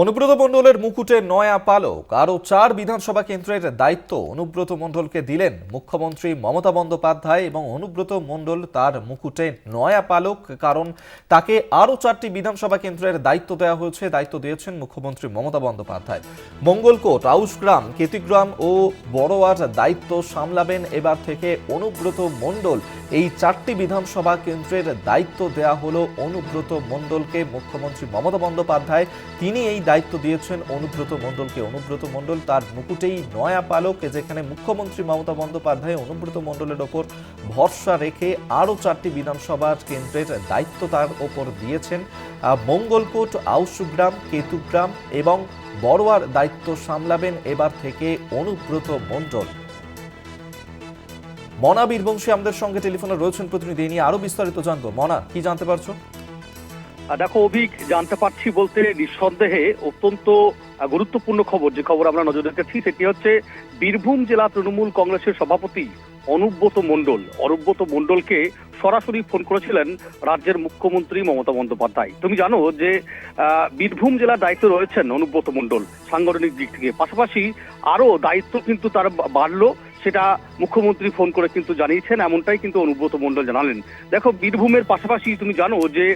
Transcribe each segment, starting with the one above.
অনুব্রত মণ্ডলের মুকুটে নয়া পালক, আরও চার বিধানসভা কেন্দ্রের দায়িত্ব অনুব্রত মণ্ডলকে দিলেন মুখ্যমন্ত্রী মমতা বন্দ্যোপাধ্যায় এবং অনুব্রত মণ্ডল তার মুকুটে নয়া পালক, কারণ তাকে আরও চারটি বিধানসভা কেন্দ্রের দায়িত্ব দেওয়া হয়েছে, দায়িত্ব দিয়েছেন মুখ্যমন্ত্রী মমতা বন্দ্যোপাধ্যায়। মঙ্গলকোট আউসগ্রাম কেতিগ্রাম ও বড়োয়ার দায়িত্ব সামলাবেন এবার থেকে অনুব্রত মণ্ডল। এই চারটি বিধানসভা কেন্দ্রের দায়িত্ব দেয়া হলো অনুব্রত মণ্ডলকে, মুখ্যমন্ত্রী মমতা বন্দ্যোপাধ্যায়। তিনি এই দায়িত্ব দিয়েছেন অনুব্রত মণ্ডলকে। অনুব্রত মণ্ডল তার মুকুটেই নয়া পালক যেখানে মুখ্যমন্ত্রী মমতা বন্দ্যোপাধ্যায় অনুব্রত মণ্ডলের ওপর ভরসা রেখে আরও চারটি বিধানসভা কেন্দ্রের দায়িত্ব তার ওপর দিয়েছেন। মঙ্গলকোট, আউসগ্রাম, কেতুগ্রাম এবং বড়োয়ার দায়িত্ব সামলাবেন এবার থেকে অনুব্রত মণ্ডল। মনা বীরবংশী আমাদের সঙ্গে টেলিফোনে রয়েছেন প্রতিনিধি নিয়ে আরও বিস্তারিত জানব। মনা, কি জানতে পারছ? দেখো, অভিক, জানতে পারছি বলতে নিঃসন্দেহে অত্যন্ত গুরুত্বপূর্ণ খবর। যে খবর আমরা নজর রেখেছি, সেটি হচ্ছে বীরভূম জেলা তৃণমূল কংগ্রেসের সভাপতি অনুব্রত মণ্ডল। অনুব্রত মণ্ডলকে সরাসরি ফোন করেছিলেন রাজ্যের মুখ্যমন্ত্রী মমতা বন্দ্যোপাধ্যায়। তুমি জানো যে বীরভূম জেলার দায়িত্ব রয়েছেন অনুব্রত মণ্ডল সাংগঠনিক দিক থেকে। পাশাপাশি আরও দায়িত্ব কিন্তু তার বাড়লো। সেটা মুখ্যমন্ত্রী ফোন করে কিন্তু জানিয়েছেন, এমনটাই কিন্তু অনুব্রত মণ্ডল জানালেন। দেখো, বীরভূমের পাশাপাশি তুমি জানো যে,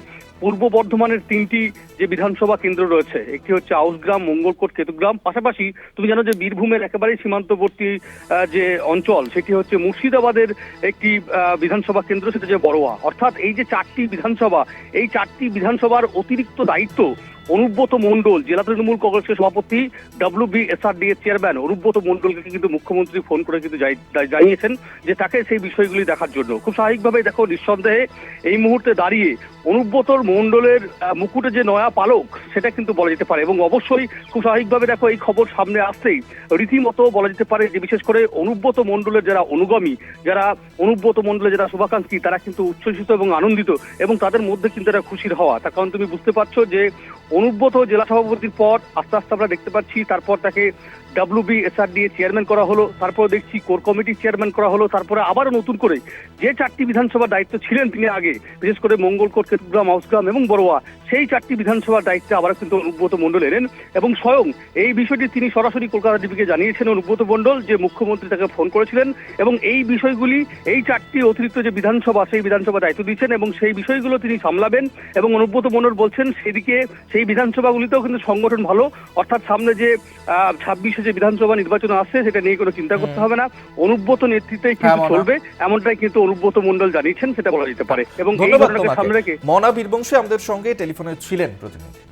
পূর্ব বর্ধমানের তিনটি যে বিধানসভা কেন্দ্র রয়েছে, একটি হচ্ছে আউসগ্রাম, মঙ্গলকোট, কেতুগ্রাম, পাশাপাশি তুমি জানো যে বীরভূমের একেবারে সীমান্তবর্তী যে অঞ্চল, সেটি হচ্ছে মুর্শিদাবাদের একটি বিধানসভা কেন্দ্র, সেটা যে বড়োয়া। অর্থাৎ এই যে চারটি বিধানসভা, এই চারটি বিধানসভার অতিরিক্ত দায়িত্ব অনুব্রত মণ্ডল জেলা তৃণমূল কংগ্রেসের সভাপতি W B S R D এর চেয়ারম্যান অনুব্রত মণ্ডলকে কিন্তু মুখ্যমন্ত্রী ফোন করে কিন্তু জানিয়েছেন যে তাকে সেই বিষয়গুলি দেখার জন্য। খুব স্বাভাবিকভাবে দেখো নিঃসন্দেহে এই মুহূর্তে দাঁড়িয়ে অনুব্রত মণ্ডলের আহ, মুকুটে যে নয়া পালক সেটা কিন্তু বলা যেতে পারে। এবং অবশ্যই খুব স্বাভাবিকভাবে দেখো এই খবর সামনে আসতেই রীতিমতো বলা যেতে পারে যে বিশেষ করে অনুব্রত মণ্ডলের যারা অনুগামী যারা অনুব্রত মণ্ডলের যারা শুভাকাঙ্ক্ষী তারা কিন্তু উচ্ছ্বসিত এবং আনন্দিত এবং তাদের মধ্যে কিন্তু একটা খুশির হওয়া। তার কারণ তুমি বুঝতে পারছ যে অনুব্রত জেলা সভাপতির পর আস্তে আস্তে আমরা দেখতে পাচ্ছি। তারপর তাকে ডাব্লিউবি এসআরডি চেয়ারম্যান করা হলো। তারপর দেখছি কোর কমিটির চেয়ারম্যান করা হলো। তারপরে আবারও নতুন করে যে চারটি বিধানসভার দায়িত্ব ছিলেন তিনি আগে, বিশেষ করে মঙ্গলকোট কেতুগ্রাম হাউসগ্রাম এবং বড়োয়া, সেই চারটি বিধানসভার দায়িত্বে আবার কিন্তু অনুব্রত মণ্ডল এলেন এবং স্বয়ং এই বিষয়টি তিনি সরাসরি কলকাতা টিভিকে জানিয়েছেন অনুব্রত মণ্ডল যে মুখ্যমন্ত্রী তাকে ফোন করেছিলেন এবং এই বিষয়গুলি, এই চারটি অতিরিক্ত যে বিধানসভা, সেই বিধানসভা দায়িত্ব দিয়েছেন এবং সেই বিষয়গুলো তিনি সামলাবেন এবং অনুব্রত মণ্ডল বলছেন সেদিকে, সেই বিধানসভাগুলিতেও কিন্তু সংগঠন ভালো। অর্থাৎ সামনে যে ছাব্বিশে যে বিধানসভা নির্বাচন আসছে সেটা নিয়ে কোনো চিন্তা করতে হবে না। অনুব্রত নেতৃত্বেই হ্যাঁ, কিন্তু চলবে। এমনটাই কিন্তু অনুব্রত মন্ডল জানিয়েছেন সেটা বলা যেতে পারে। এবং এই ঘটনাকে সামনে রেখে মনা বীরবংশী আমাদের সঙ্গে টেলিফোনে ছিলেন প্রতিনিধি।